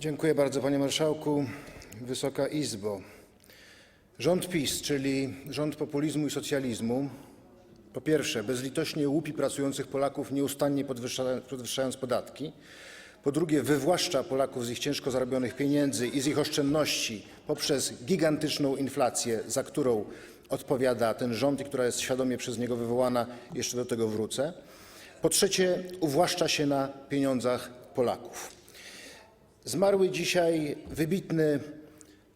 Dziękuję bardzo, panie marszałku. Wysoka Izbo. Rząd PiS, czyli rząd populizmu i socjalizmu, po pierwsze, bezlitośnie łupi pracujących Polaków, nieustannie podwyższa- podwyższając podatki. Po drugie, wywłaszcza Polaków z ich ciężko zarobionych pieniędzy i z ich oszczędności poprzez gigantyczną inflację, za którą odpowiada ten rząd i która jest świadomie przez niego wywołana. Jeszcze do tego wrócę. Po trzecie, uwłaszcza się na pieniądzach Polaków. Zmarły dzisiaj wybitny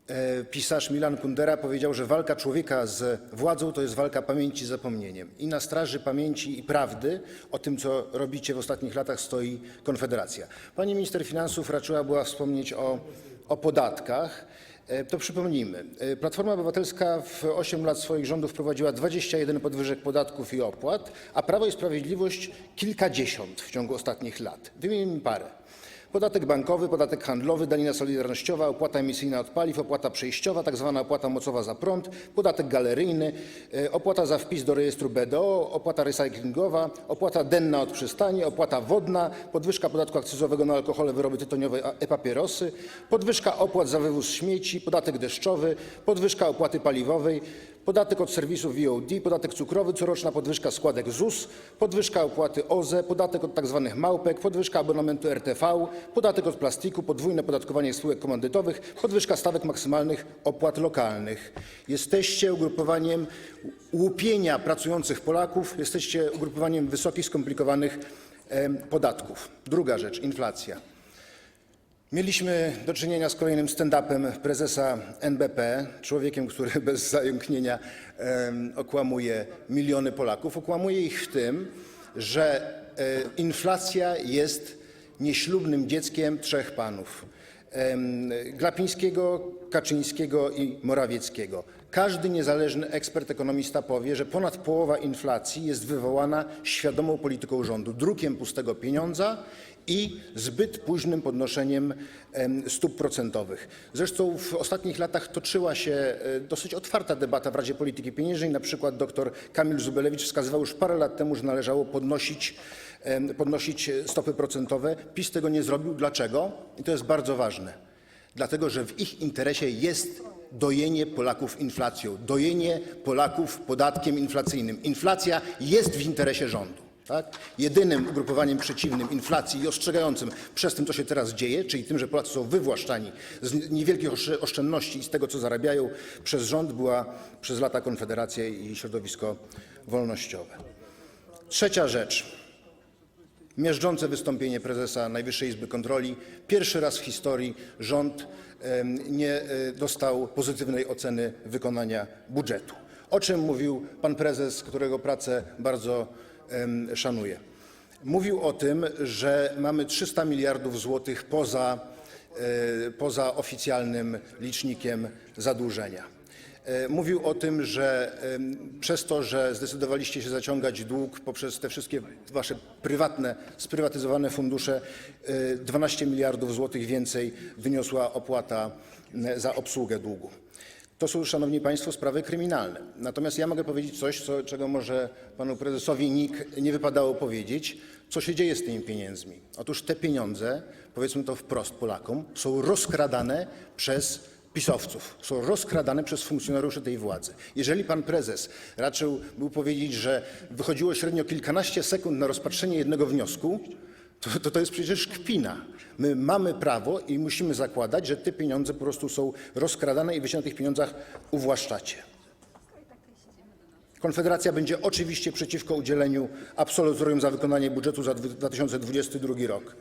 e, pisarz Milan Kundera powiedział, że walka człowieka z władzą to jest walka pamięci z zapomnieniem. I na straży pamięci i prawdy o tym, co robicie w ostatnich latach, stoi Konfederacja. Pani minister finansów raczyła była wspomnieć o, o podatkach. E, To przypomnijmy. E, Platforma Obywatelska w 8 lat swoich rządów wprowadziła 21 podwyżek podatków i opłat, a Prawo i Sprawiedliwość kilkadziesiąt w ciągu ostatnich lat. Wymienimy parę. Podatek bankowy, podatek handlowy, danina solidarnościowa, opłata emisyjna od paliw, opłata przejściowa, tak zwana opłata mocowa za prąd, podatek galeryjny, e, opłata za wpis do rejestru BDO, opłata recyklingowa, opłata denna od przystani, opłata wodna, podwyżka podatku akcyzowego na alkohole, wyroby tytoniowe e-papierosy, podwyżka opłat za wywóz śmieci, podatek deszczowy, podwyżka opłaty paliwowej, podatek od serwisów VOD, podatek cukrowy, coroczna podwyżka składek ZUS, podwyżka opłaty OZE, podatek od tzw. małpek, podwyżka abonamentu RTV, podatek od plastiku, podwójne podatkowanie spółek komandytowych, podwyżka stawek maksymalnych opłat lokalnych. Jesteście ugrupowaniem łupienia pracujących Polaków, jesteście ugrupowaniem wysokich, skomplikowanych podatków. Druga rzecz, inflacja. Mieliśmy do czynienia z kolejnym stand-upem prezesa NBP, człowiekiem, który bez zająknienia okłamuje miliony Polaków. Okłamuje ich w tym, że e, inflacja jest nieślubnym dzieckiem trzech panów. Glapińskiego, Kaczyńskiego i Morawieckiego. Każdy niezależny ekspert, ekonomista powie, że ponad połowa inflacji jest wywołana świadomą polityką rządu, drukiem pustego pieniądza i zbyt późnym podnoszeniem em, stóp procentowych. Zresztą w ostatnich latach toczyła się e, dosyć otwarta debata w Radzie Polityki Pieniężnej. Na przykład dr Kamil Zubelewicz wskazywał już parę lat temu, że należało podnosić, podnosić e, stopy procentowe. PiS tego nie zrobił. Dlaczego? I to jest bardzo ważne. Dlatego, że w ich interesie jest dojenie Polaków inflacją, dojenie Polaków podatkiem inflacyjnym. Inflacja jest w interesie rządu. Tak? Jedynym ugrupowaniem przeciwnym inflacji i ostrzegającym przez tym, co się teraz dzieje, czyli tym, że Polacy są wywłaszczani z niewielkich oszczę- oszczędności i z tego, co zarabiają przez rząd, była przez lata Konfederacja i środowisko wolnościowe. Trzecia rzecz. Miażdżące wystąpienie prezesa Najwyższej Izby Kontroli. Pierwszy raz w historii rząd nie e, dostał pozytywnej oceny wykonania budżetu. O czym mówił pan prezes, którego pracę bardzo szanuję. Mówił o tym, że mamy 300 miliardów złotych poza, e, poza oficjalnym licznikiem zadłużenia. E, Mówił o tym, że przez to, że zdecydowaliście się zaciągać dług poprzez te wszystkie wasze prywatne, sprywatyzowane fundusze, e, 12 miliardów złotych więcej wyniosła opłata za obsługę długu. To są, szanowni państwo, sprawy kryminalne. Natomiast ja mogę powiedzieć coś, co, czego może panu prezesowi NIK nie wypadało powiedzieć, co się dzieje z tymi pieniędzmi. Otóż te pieniądze, powiedzmy to wprost Polakom, są rozkradane przez pisowców, są rozkradane przez funkcjonariuszy tej władzy. Jeżeli pan prezes raczył był powiedzieć, że wychodziło średnio kilkanaście sekund na rozpatrzenie jednego wniosku, to, to jest przecież kpina. My mamy prawo i musimy zakładać, że te pieniądze po prostu są rozkradane i wy się na tych pieniądzach uwłaszczacie. Konfederacja będzie oczywiście przeciwko udzieleniu absolutorium za wykonanie budżetu za dwu- 2022 rok.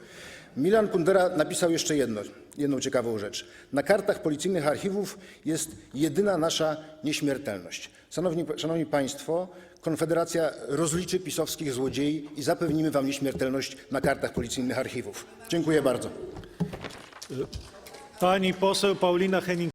Milan Kundera napisał jeszcze jedno, jedną ciekawą rzecz. Na kartach policyjnych archiwów jest jedyna nasza nieśmiertelność. Szanowni, szanowni Państwo, Konfederacja rozliczy pisowskich złodziei i zapewnimy Wam nieśmiertelność na kartach policyjnych archiwów. Dziękuję bardzo. Pani poseł Paulina Henning.